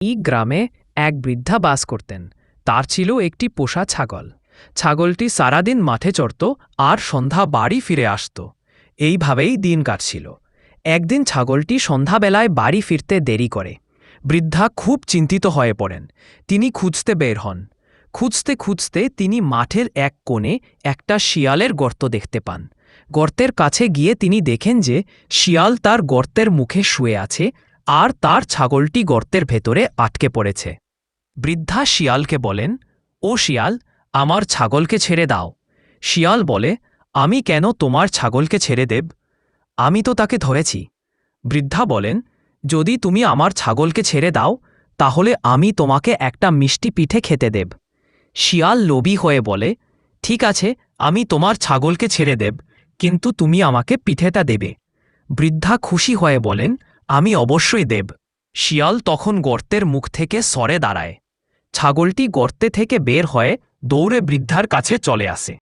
এই গ্রামে এক বৃদ্ধা বাস করতেন। তার ছিল একটি পোষা ছাগল। ছাগলটি সারাদিন মাঠে চড়ত আর সন্ধ্যা বাড়ি ফিরে আসত। এইভাবেই দিন কাটছিল। একদিন ছাগলটি সন্ধ্যাবেলায় বাড়ি ফিরতে দেরি করে। বৃদ্ধা খুব চিন্তিত হয়ে পড়েন। তিনি খুঁজতে বের হন। খুঁজতে খুঁজতে তিনি মাঠের এক কোণে একটা শিয়ালের গর্ত দেখতে পান। গর্তের কাছে গিয়ে তিনি দেখেন যে শিয়াল তার গর্তের মুখে শুয়ে আছে আর তার ছাগলটি গর্তের ভেতরে আটকে পড়েছে। বৃদ্ধা শিয়ালকে বলেন, ও শিয়াল, আমার ছাগলকে ছেড়ে দাও। শিয়াল বলে, আমি কেন তোমার ছাগলকে ছেড়ে দেব? আমি তো তাকে ধরেছি। বৃদ্ধা বলেন, যদি তুমি আমার ছাগলকে ছেড়ে দাও, তাহলে আমি তোমাকে একটা মিষ্টি পিঠে খেতে দেব। শিয়াল লোভী হয়ে বলে, ঠিক আছে, আমি তোমার ছাগলকে ছেড়ে দেব, কিন্তু তুমি আমাকে পিঠেটা দেবে। বৃদ্ধা খুশি হয়ে বলেন আমি অবশ্যই দেব। শিয়াল তখন গর্তের মুখ থেকে সরে দাঁড়ায়। ছাগলটি গর্তে থেকে বের হয়ে দৌড়ে বৃদ্ধার কাছে চলে আসে।